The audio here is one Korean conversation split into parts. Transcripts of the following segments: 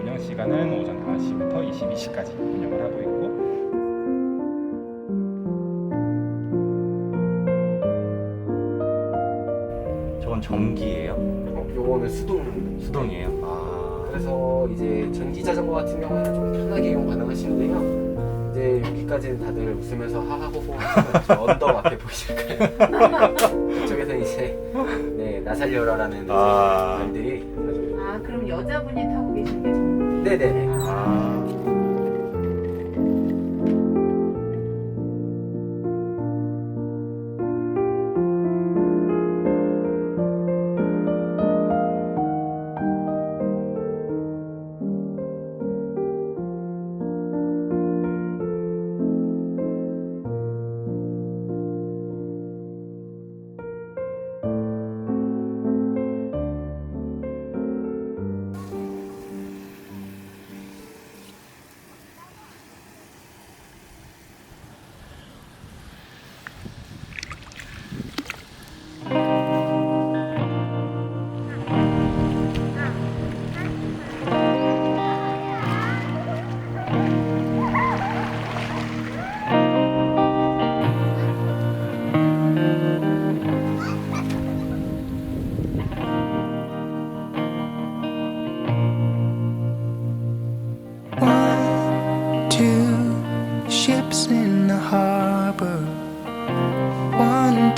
운영 시간은 오전 5시부터 22시까지 운영을 하고 있고 저건 전기예요? 어, 요거는 수동 수동이에요? 아. 그래서 이제 전기 자전거 같은 경우에는 좀 편하게 이용 가능하시는데요. 이제 여기까지는 다들 웃으면서 하하호호 하시면 저 언덕 앞에 보이실 거예요. 그쪽에서 이제 네 나 살려라라는 이제 아. 아주 아 그럼 여자분이 타고 계신 게 좀. 네네네.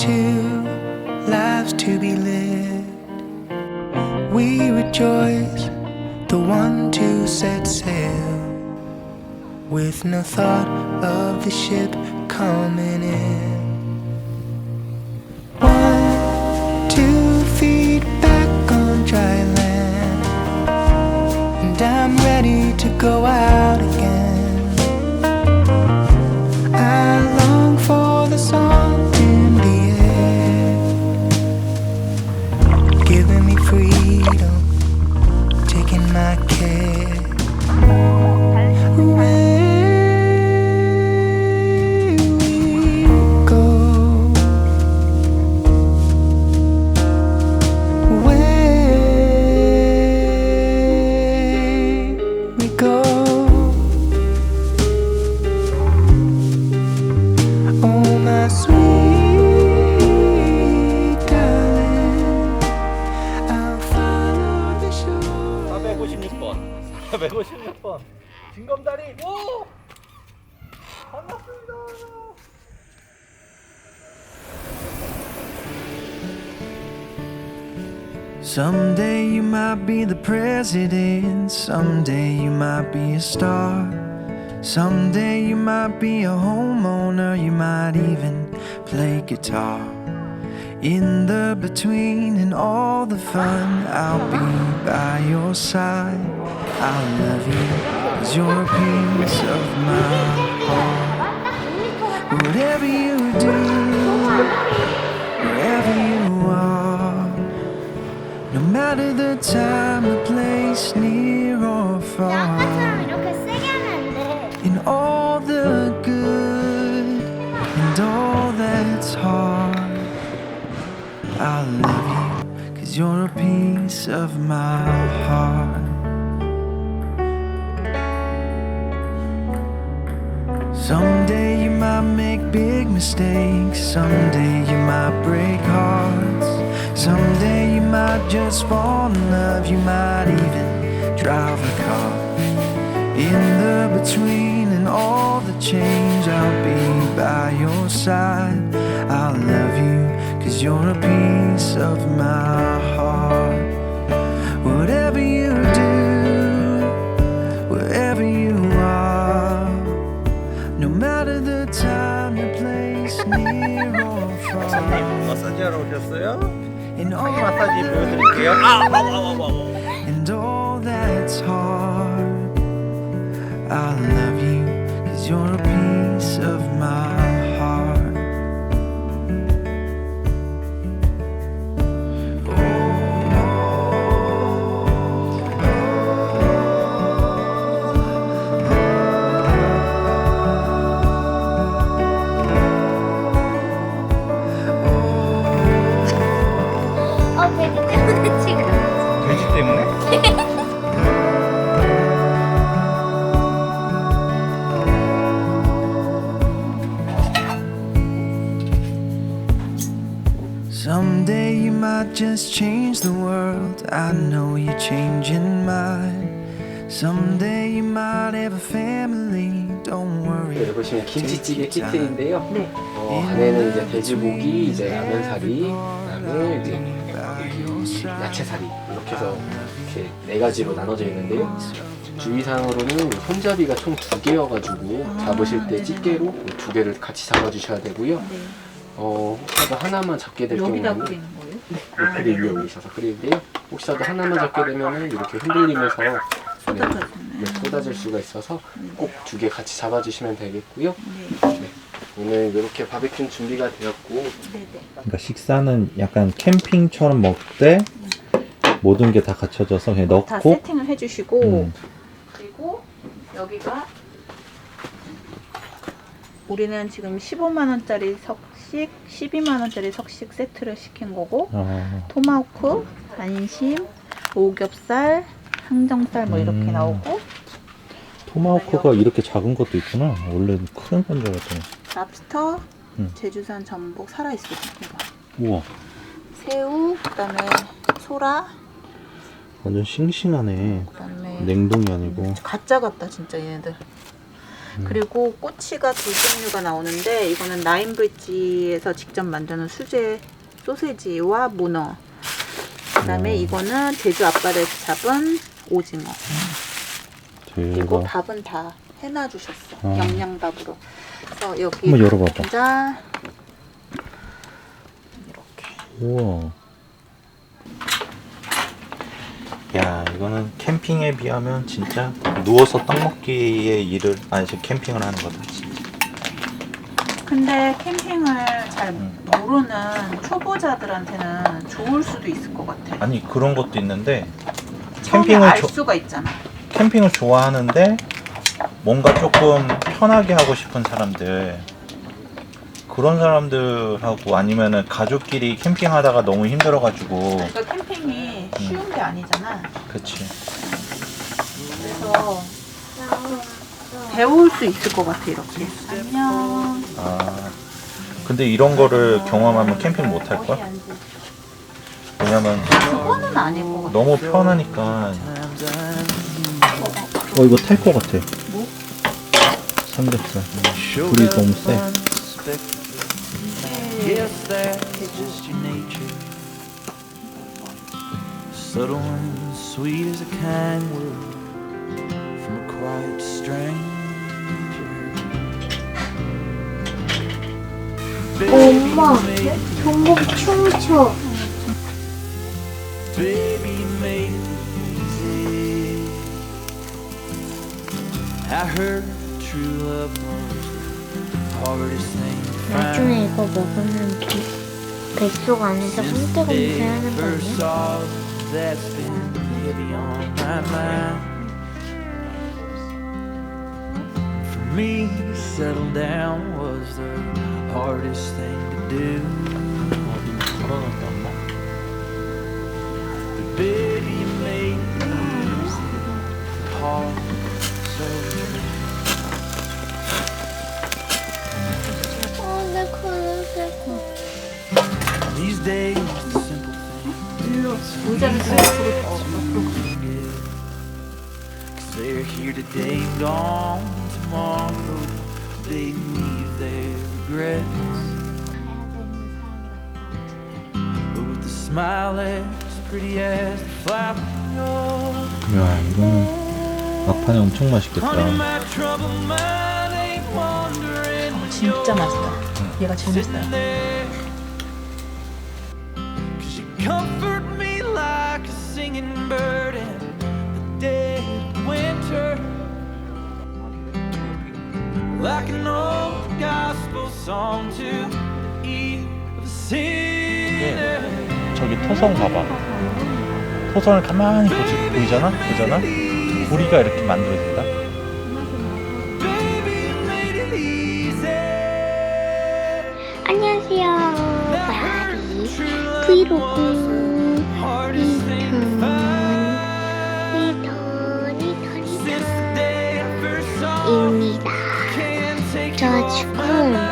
Two lives to be lived. We rejoice, the one to set sail. With no thought of the ship coming in. One, two feet back on dry land and I'm ready to go out again. Someday you might be the president. Someday you might be a star. Someday you might be a homeowner. You might even play guitar. In the between and all the fun, I'll be by your side. I'll love you, cause you're a piece of my big mistakes, someday you might break hearts, someday you might just fall in love, you might even drive a car. In the between and all the change, I'll be by your side. I'll love you, cause you're a piece of 마사지 보여드릴게요. 아, 아우, 아우, 아 Might just change the world. I know you're changing mine. Someday you might have a family. Don't worry. 여기 보시면 김치찌개 키트인데요. 네. 어, 안에는 이제 돼지고기, 이제 라면사리, 그다음에 이제 야채사리 이렇게 해서 이렇게 네 가지로 나눠져 있는데요. 주의사항으로는 손잡이가 총 두 개여가지고 잡으실 때 집게로 두 개를 같이 잡아주셔야 되고요. 네. 어, 혹시라도 하나만 잡게 될 여기다 경우는 뿌리는 그릴 위에 올리셔서 그리는데요. 혹시라도 하나만 잡게 되면은 이렇게 흔들리면서 네. 네, 쏟아질 수가 있어서 꼭 두 개 같이 잡아주시면 되겠고요. 네. 오늘 이렇게 바베큐 준비가 되었고. 그러니까 식사는 약간 캠핑처럼 먹되 모든 게 다 갖춰져서 그냥 다 넣고 세팅을 해주시고 음. 그리고 여기가 우리는 지금 15만 원짜리 석 식, 12만 원짜리 석식 세트를 시킨 거고 어, 토마호크, 안심, 오겹살, 항정살 뭐 이렇게 음. 나오고 토마호크가 이렇게 작은 것도 있구나. 원래 큰 건 줄 알았더니. 랍스터, 음. 제주산 전복 살아있어. 이거. 우와, 새우, 그다음에 소라, 완전 싱싱하네. 그다음에 냉동이 아니고. 가짜 같다 진짜 얘네들. 음. 그리고 꼬치가 두 종류가 나오는데 이거는 나인브릿지에서 직접 만드는 수제 소세지와 문어. 그다음에 음. 이거는 제주 앞바다에서 잡은 오징어. 그리고. 밥은 다 해놔 주셨어. 어. 영양밥으로. 그래서 여기 한번 열어봐봐. 감자 이렇게. 우와. 야, 이거는 캠핑에 비하면 진짜 누워서 떡 먹기의 일을 아니 지금 캠핑을 하는 거다. 진짜. 근데 캠핑을 잘 음. 모르는 초보자들한테는 좋을 수도 있을 것 같아. 아니 그런 것도 있는데 캠핑을 알 조- 수가 있잖아. 캠핑을 좋아하는데 뭔가 조금 편하게 하고 싶은 사람들 그런 사람들하고 아니면은 가족끼리 캠핑하다가 너무 힘들어가지고 그러니까 캠핑이 쉬운 게 아니잖아. 그치 그래서 배울 수 있을 것 같아 이렇게. 안녕. 아 근데 이런 거를 경험하면 캠핑 못할 걸? 왜냐면 그거는 아닐 것 같아. 너무 편하니까 어 이거 탈것 같아 뭐? 삼겹살 불이 너무 세 Yes, that's just your nature. Subtle and sweet as a kind word from a quiet stranger. 엄마, 전복 춤춰. Baby made it easy. I heard true love was the hardest thing to 나중에. 이거 먹으면 배, 뱃속 안에서 I 하는 거 아니야? me, settle down was the hardest thing to do. But baby, you made. The heart so 더 옆으로 Cause they're here today, gone tomorrow. They leave their regrets. But with a smile as pretty as the flower. 야 이거는 막판에 엄청 맛있겠다 Honey, my troubled mind ain't wandering 진짜 맛있다. 얘가 제일 맛있다. there. Sinner. 저기 토성 봐봐 토성을 가만히 보지, 보이잖아? 보잖아? 우리가 이렇게 만들어진다. 안녕하세요. Love 브이로그. 리턴, 리턴, you, 리턴입니다. 저 지금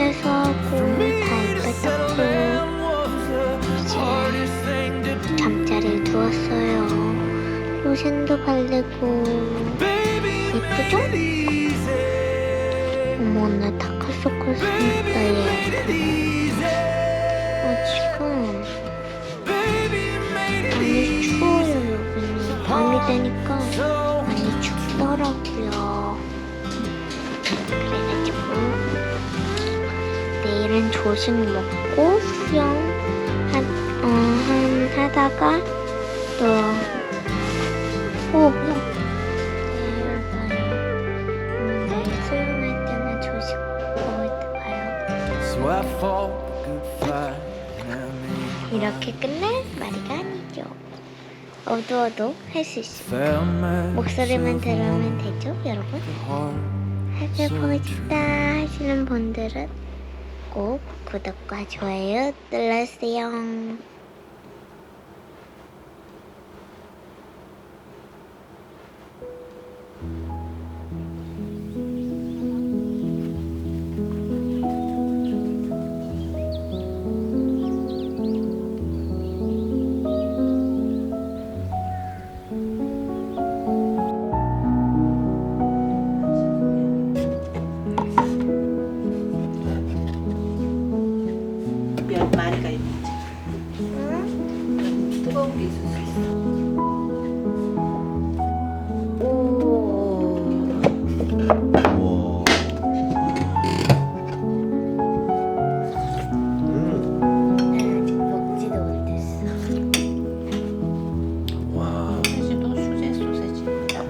세수하고 다 이빨 닦고 이제 잠자리에 누웠어요. 로션도 바르고 예쁘죠? 어머 나 다크서클 생겼다 얘. 어 지금 많이 추워요 여기는 밤이 되니까 조식 먹고 수영 한, 어, 한 하다가 또 I made 이렇게 끝낼 말이가 아니죠. 어두워도 할수 myself 목소리만 들으면 되죠, 여러분? 하늘 보고 싶다 하시는 분들은 꼭 구독과 좋아요 눌러주세요.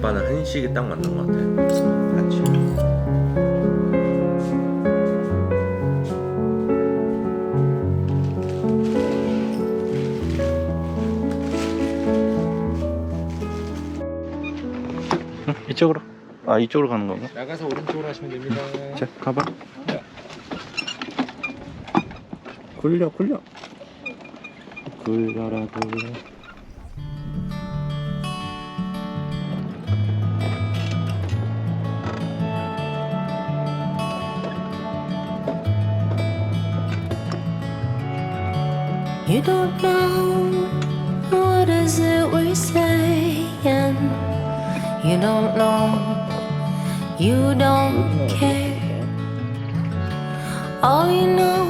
아빠는 한식이 딱 맞는 것 같아. 같이. 이쪽으로. 아 이쪽으로 가는 건가? 나가서 오른쪽으로 하시면 됩니다. 자 가봐. 굴려 굴려. 굴려라 굴려. You don't know what is it we're saying. You don't know. You don't care. All you know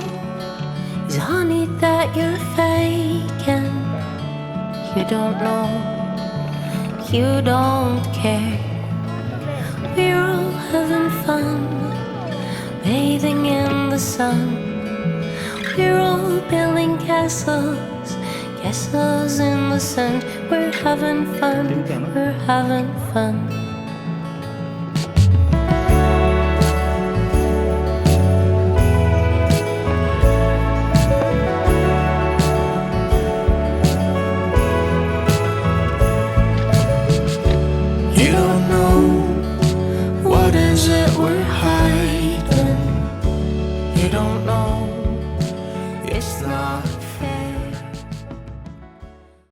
is honey that you're faking. You don't know. You don't care. We're all having fun, bathing in the sun. We're all building castles, castles in the sand. We're having fun, we're having fun.